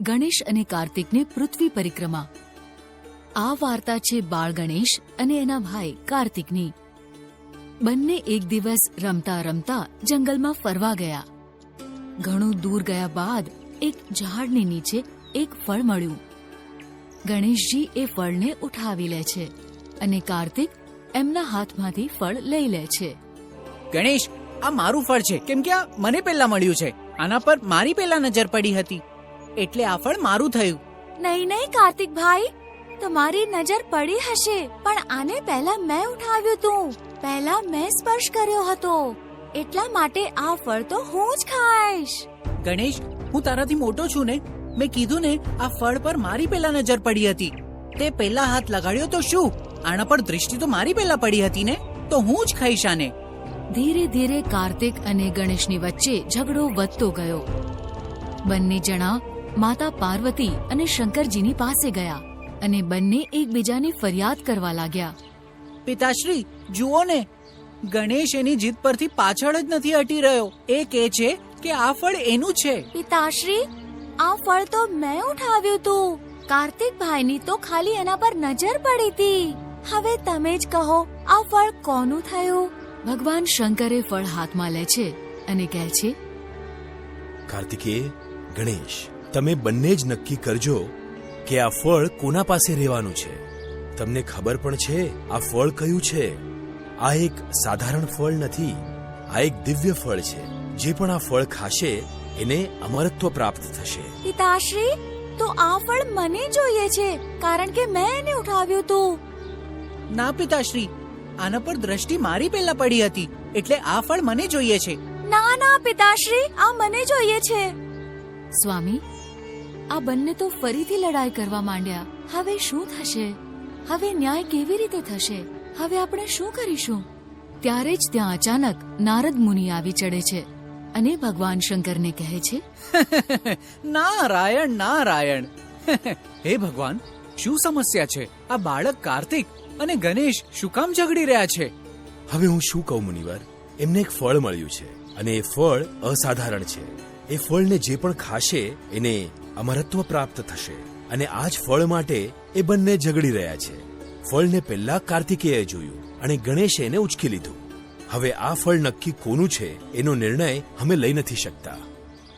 ગણેશ અને કાર્તિકને પૃથ્વી પરિક્રમા. આ વાર્તા છે બાળ ગણેશ અને એના ભાઈ કાર્તિકની. બંને એક દિવસ રમતા રમતા જંગલમાં ફરવા ગયા. ઘણું દૂર ગયા બાદ એક ઝાડની નીચે એક ફળ મળ્યું. ગણેશજી એ ફળને ઉઠાવી લે છે અને કાર્તિક એમના હાથમાંથી ફળ લઈ લે છે. ગણેશ, આ મારું ફળ છે. કેમ કે આ મને પહેલા મળ્યું છે. આના પર મારી પહેલા નજર પડી હતી. એટલે આ ફળ મારું થયું. નહીં નહીં કાર્તિક ભાઈ તમારી નજર પડી હશે પણ આને પહેલા મેં ઉઠાવ્યું તું. પહેલા મેં સ્પર્શ કર્યો હતો. એટલા માટે આ ફળ તો હું જ ખાઈશ. ગણેશ હું તારાથી મોટો છું ને? મેં કીધું ને આ ફળ પર મારી પહેલા નજર પડી હતી. તે પહેલા હાથ લગાડ્યો તો શું? આના પર દૃષ્ટિ તો મારી પહેલા પડી હતી ને? તો હું જ ખાઈશ આને. ધીરે ધીરે કાર્તિક અને ગણેશની વચ્ચે ઝઘડો વધતો ગયો. બંને જણા માતા પાર્વતી અને શંકરજીની પાસે ગયા અને બંને એકબીજાની ફરિયાદ કરવા લાગ્યા. પિતાશ્રી જુઓ ને ગણેશ એની જીત પરથી પાછળ જ નથી હટી રહ્યો. એ કહે છે કે આ ફળ એનું છે. પિતાશ્રી આ ફળ તો મેં ઉઠાવ્યું તું. કાર્તિક ભાઈની તો ખાલી એના પર નજર પડી હતી. હવે તમે જ કહો આ ફળ કોનું થયું? ભગવાન શંકરે ફળ હાથમાં લે છે અને કહે છે કાર્તિકે ગણેશ તમે બંને જ નક્કી કરજો કે આ ફળ કોના પાસે રહેવાનું છે. તમને ખબર પણ છે આ ફળ કયું છે? આ એક સાધારણ ફળ નથી આ એક દિવ્ય ફળ છે. જે પણ આ ફળ ખાશે એને અમરત્વ પ્રાપ્ત થશે. પિતાશ્રી તો આ ફળ મને જોઈએ છે કારણ કે મેં એને ઉઠાવ્યું તું. ના પિતાશ્રી આના પર દ્રષ્ટિ મારી પહેલા પડી હતી એટલે આ ફળ મને જોઈએ છે. ના ના પિતાશ્રી આ મને જોઈએ છે. સ્વામી આ બંને તો ફરીથી લડાઈ કરવા માંડ્યા. હવે શું થશે? હવે ન્યાય કેવી રીતે થશે? હવે આપણે શું કરીશું? ત્યારે જ ત્યાં અચાનક નારદ મુનિ આવી ચડે છે અને ભગવાન શંકરને કહે છે નારાયણ નારાયણ. હે ભગવાન શું સમસ્યા છે? આ બાળક કાર્તિક અને ગણેશ શું કામ ઝઘડી રહ્યા છે? હવે હું શું કહું મુનિવર? એમને એક ફળ મળ્યું છે અને એ ફળ અસાધારણ છે. એ ફળને જે પણ ખાશે એને અમરત્વ પ્રાપ્ત થશે અને આ જ ફળ માટે એ બંને ઝઘડી રહ્યા છે. ફળને પહેલા કાર્તિકેયે જોયું અને ગણેશે એને ઉચકી લીધું. હવે આ ફળ નક્કી કોનું છે એનો નિર્ણય અમે લઈ નથી શકતા.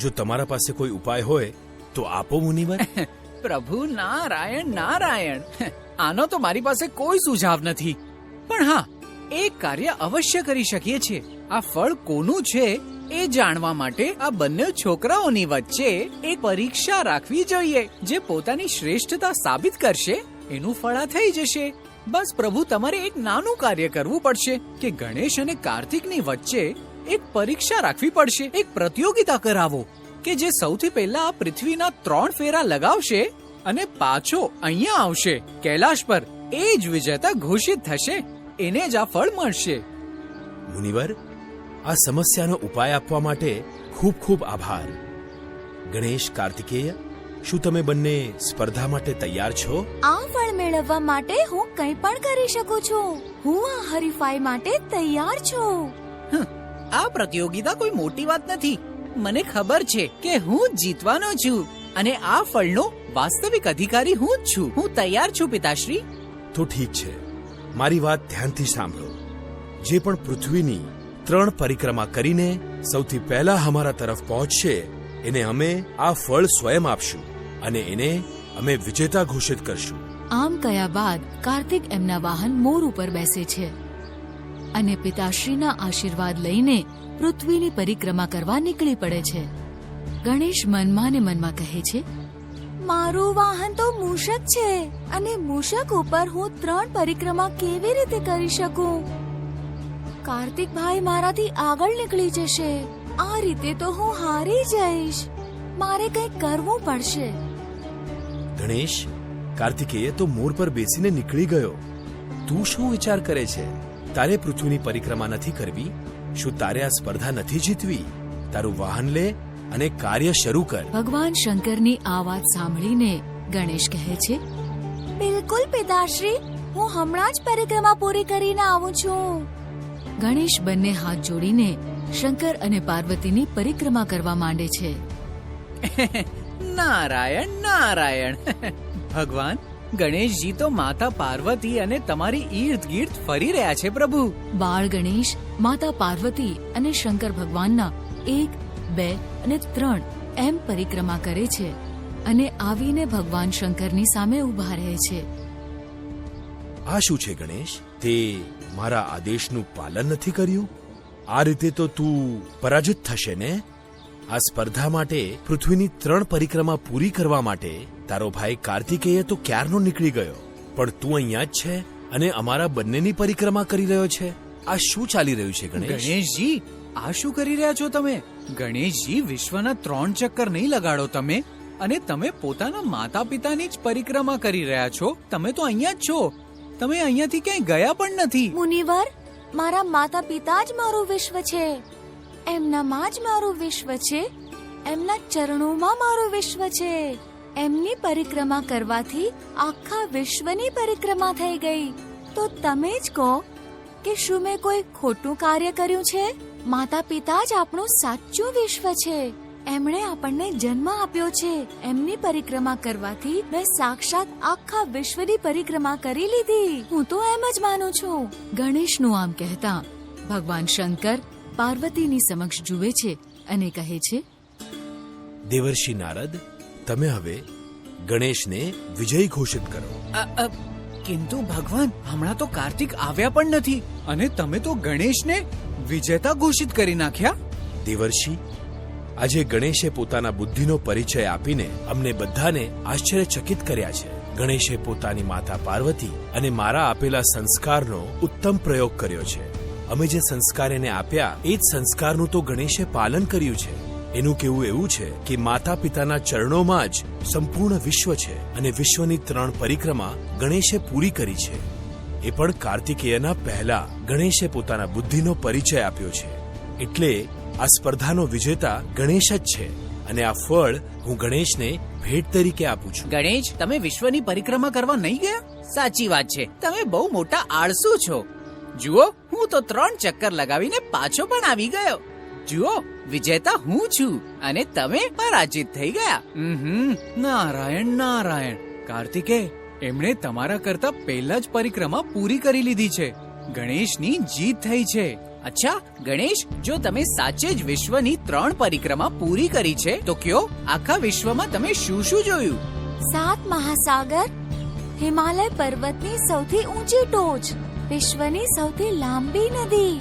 જો તમારા પાસે કોઈ ઉપાય હોય, તો આપો મુનિવર. પ્રભુ નારાયણ નારાયણ. આનો તો મારી પાસે કોઈ સુઝાવ નથી. પણ હા એક કાર્ય અવશ્ય કરી શકીએ છીએ. આ ફળ કોનું છે એ જાણવા માટે આ બંને છોકરાઓની વચ્ચે એક પરીક્ષા રાખવી જોઈએ, જે પોતાની શ્રેષ્ઠતા સાબિત કરશે. એનું ફળ આ થઈ જશે. બસ પ્રભુ, તમારે એક નાનું કાર્ય કરવું પડશે કે ગણેશ અને કાર્તિકની વચ્ચે એક પરીક્ષા રાખવી પડશે. એક પ્રતિયોગિતા કરાવો કે જે સૌથી પહેલા આ પૃથ્વીના ત્રણ ફેરા લગાવશે અને પાછો અહીંયા આવશે. કૈલાશ પર એ જ વિજેતા ઘોષિત થશે. એને જ આ ફળ મળશે. મુનિવર આ સમસ્યાનો ઉપાય આપવા માટે ખૂબ ખૂબ આભાર. ગણેશ કાર્તિકેય શું તમે બંને સ્પર્ધા માટે તૈયાર છો? આ ફળ મેળવવા માટે હું કંઈ પણ કરી શકું છું. હું આ હરીફાઈ માટે તૈયાર છું. આ પ્રતિયોગિતા કોઈ મોટી વાત નથી. મને ખબર છે કે હું જીતવાનો છું અને આ ફળનો વાસ્તવિક અધિકારી હું જ છું. હું તૈયાર છું પિતાશ્રી. તો ઠીક છે. મારી વાત ધ્યાનથી સાંભળો. જે પણ પૃથ્વીની ત્રણ પરિક્રમા કરીને સૌથી પહેલા અમારા તરફ પહોંચશે, એને અમે આ ફળ સ્વયં આપશું અને એને અમે વિજેતા ઘોષિત કરશું. આમ કયા બાદ કાર્તિક એમના વાહન મોર ઉપર બેસે છે અને પિતાશ્રીના આશીર્વાદ લઈને પૃથ્વીની પરિક્રમા કરવા નીકળી પડે છે. ગણેશ મનમાં ને મનમાં કહે છે મારું વાહન તો મૂષક છે અને મૂષક ઉપર હું ત્રણ પરિક્રમા કેવી રીતે કરી શકું? કાર્તિક ભાઈ મારાથી આગળ નીકળી જશે. આ રીતે તો હું હારી જઈશ. મારે કંઈક કરવું પડશે. ગણેશ, કાર્તિકેય તો મોર પર બેસીને નીકળી ગયો. તું શું વિચાર કરે છે? તારે પૃથ્વીની પરિક્રમા નથી કરવી? શું તારે આ સ્પર્ધા નથી જીતવી? તારું વાહન લે અને કાર્ય શરૂ કર. ભગવાન શંકરની આ વાત સાંભળીને ગણેશ કહે છે બિલકુલ પિતાશ્રી હું હમણાં જ પરિક્રમા પૂરી કરીને આવું છું. ગણેશ બંને હાથ જોડીને શંકર અને પાર્વતીની પરિક્રમા કરવા માંડે છે. નારાયણ નારાયણ. ભગવાન ગણેશજી તો માતા પાર્વતી અને તમારી ઈર્દ ગીર્દ ફરી રહ્યા છે પ્રભુ. બાળ ગણેશ માતા પાર્વતી અને શંકર ભગવાનના એક બે અને ત્રણ એમ પરિક્રમા કરે છે અને આવીને ભગવાન શંકરની સામે ઊભા રહે છે. આ શું છે ગણેશ? તે મારા આદેશનું પાલન નથી કર્યું? આ રીતે તો તું પરાજિત થશે ને? આ સ્પર્ધા માટે પૃથ્વીની ત્રણ પરિક્રમા પૂરી કરવા માટે તારો ભાઈ કાર્તિકેય તો ક્યારનો નીકળી ગયો? પણ તું અહીંયા જ છે અને અમારા બંનેની પરિક્રમા કરી રહ્યો છે. આ શું ચાલી રહ્યું છે ગણેશ? ગણેશજી આ શું કરી રહ્યા છો તમે? ગણેશજી વિશ્વના ત્રણ ચક્કર નહીં લગાડો તમે. અને તમે પોતાના માતા પિતાની જ પરિક્રમા કરી રહ્યા છો. તમે તો અહીંયા જ છો. તમે અહીંયાથી ક્યાંય ગયા પણ નથી. મુનિવર, મારા માતા પિતા જ મારું વિશ્વ છે. એમનામાં જ મારું વિશ્વ છે. એમના ચરણોમાં મારું વિશ્વ છે. એમની પરિક્રમા કરવાથી આખા વિશ્વની પરિક્રમા થઈ ગઈ. તો તમે જ કહો કે શું મેં કોઈ ખોટું કાર્ય કર્યું છે? માતા પિતા જ આપણું સાચું વિશ્વ છે. એમણે આપણને જન્મ આપ્યો છે. એમની પરિક્રમા કરવાથી મેં સાક્ષાત આખા વિશ્વની પરિક્રમા કરી લીધી. હું તો એમ જ માનું છું. ગણેશનું આમ કહેતા ભગવાન શંકર પાર્વતીની સમક્ષ જુએ છે અને કહે છે દેવર્ષિ નારદ તમે હવે ગણેશને વિજય ઘોષિત કરો. કિંતુ ભગવાન, હમણાં તો કાર્તિક આવ્યા પણ નથી. અને તમે તો ગણેશને વિજેતા ઘોષિત કરી નાખ્યા? દેવર્ષિ, આજે ગણેશે પોતાના બુદ્ધિનો પરિચય આપીને અમને બધાને આશ્ચર્યચકિત કર્યા છે. ગણેશે પોતાની માતા પાર્વતી અને મારા આપેલા સંસ્કારનો ઉત્તમ પ્રયોગ કર્યો છે. અમે જે સંસ્કાર એને આપ્યા, એ જ સંસ્કારનું તો ગણેશે પાલન કર્યું છે. એનું કેવું એવું છે કે માતા પિતાના ચરણોમાં જ સંપૂર્ણ વિશ્વ છે અને વિશ્વની ત્રણ પરિક્રમા ગણેશે પૂરી કરી છે. એ પણ કાર્તિકેયના પહેલા ગણેશે પોતાના બુદ્ધિનો પરિચય આપ્યો છે. એટલે આ સ્પર્ધાનો વિજેતા ગણેશ જ છે અને આ ફળ હું ગણેશને ભેટ તરીકે આપું છું. ગણેશ, તમે વિશ્વની પરિક્રમા કરવા નહીં ગયા? સાચી વાત છે. તમે બહુ મોટા આળસુ છો. જુઓ, હું તો ત્રણ ચક્કર લગાવીને પાછો પણ આવી ગયો. જુઓ વિજેતા હું છું અને તમે પરાજિત થઈ ગયા. હમ નારાયણ નારાયણ. કાર્તિકે એમણે તમારા કરતા પહેલા જ પરિક્રમા પૂરી કરી લીધી છે. ગણેશની જીત થઈ છે. અચ્છા ગણેશ જો તમે સાચે જ વિશ્વની ત્રણ પરિક્રમા પૂરી કરી છે તો કયો? આખા વિશ્વમાં તમે શું શું જોયું? સાત મહાસાગર હિમાલય પર્વતની સૌથી ઊંચી ટોચ વિશ્વની સૌથી લાંબી નદી.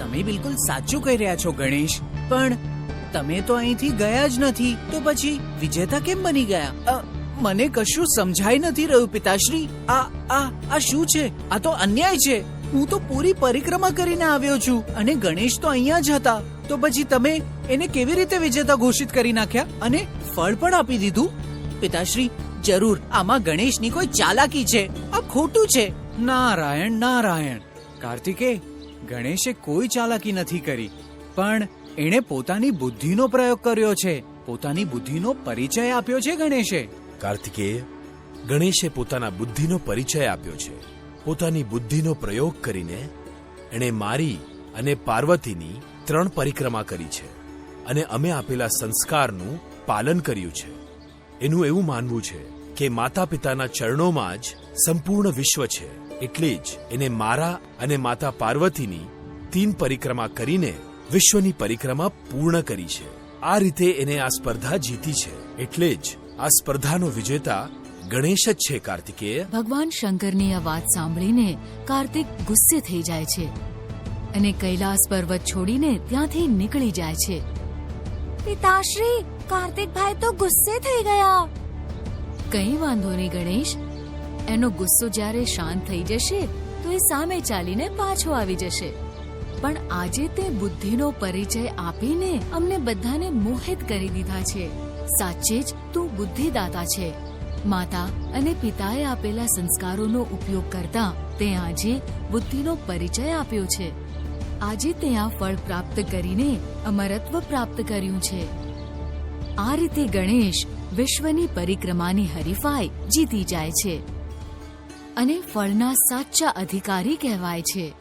તમે બિલકુલ સાચું કહી રહ્યા છો, ગણેશ. પણ તમે તો અહીંથી ગયા જ નથી, તો પછી વિજેતા કેમ બની ગયા? મને કશું સમજાઈ નથી રહ્યું, પિતાશ્રી. આ આ આ શું છે? આ તો અન્યાય છે. હું તો પૂરી પરિક્રમા કરીને આવ્યો છું, અને ગણેશ તો અહીંયા જ હતા. તો પછી તમે એને કેવી રીતે વિજેતા ઘોષિત કરી નાખ્યા? અને ફળ પણ આપી દીધું? પિતાશ્રી, જરૂર, આમાં ગણેશની કોઈ ચાલાકી છે. આ ખોટું છે. નારાયણ નારાયણ. કાર્તિકે ગણેશે કોઈ ચાલાકી નથી કરી, પણ એણે પોતાની બુદ્ધિનો પ્રયોગ કર્યો છે. પોતાની બુદ્ધિનો પરિચય આપ્યો છે ગણેશે. કાર્તિકેય, ગણેશે પોતાના બુદ્ધિનો પરિચય આપ્યો છે. પોતાની બુદ્ધિનો પ્રયોગ કરીને એણે મારી અને પાર્વતીની ત્રણ પરિક્રમા કરી છે અને અમે આપેલા સંસ્કારનું પાલન કર્યું છે. એનું એવું માનવું છે કે માતા પિતાના ચરણોમાં જ સંપૂર્ણ વિશ્વ છે. એટલે જ એને મારા અને માતા પાર્વતીની તીન પરિક્રમા કરીને વિશ્વની પરિક્રમા પૂર્ણ કરી છે. આ રીતે એને આ સ્પર્ધા જીતી છે. એટલે જ આ સ્પર્ધાનો વિજેતા ગણેશ જ છે કાર્તિકેય. ભગવાન શંકરની આ વાત સાંભળીને કાર્તિક ગુસ્સે થઈ જાય છે અને કૈલાસ પર્વત છોડીને ત્યાંથી નીકળી જાય છે. પિતાશ્રી, કાર્તિકભાઈ તો ગુસ્સે થઈ ગયા. કંઈ વાંધો નહીં ગણેશ એનો ગુસ્સો જ્યારે શાંત થઈ જશે, તો એ સામે ચાલીને પાછો આવી જશે. પણ આજે તે બુદ્ધિનો પરિચય આપીને અમને બધાને મોહિત કરી દીધા છે. સાચે જ તું બુદ્ધિદાતા છે. માતા અને પિતાએ આપેલા સંસ્કારોનો ઉપયોગ કરતા તે આજે બુદ્ધિનો પરિચય આપ્યો છે. આજે તે આ ફળ પ્રાપ્ત કરીને અમરત્વ પ્રાપ્ત કર્યું છે. આ રીતે ગણેશ વિશ્વની પરિક્રમાની હરીફાઈ જીતી જાય છે. અને ફળના સાચા અધિકારી કહેવાય છે.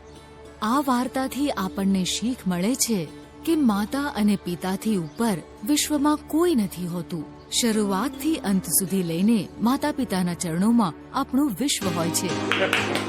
આ વાર્તાથી આપણને શીખ મળે છે કે માતા અને પિતાથી ઉપર વિશ્વમાં કોઈ નથી હોતું. શરૂઆતથી અંત સુધી લઈને માતા પિતાના ચરણોમાં આપણું વિશ્વ હોય છે.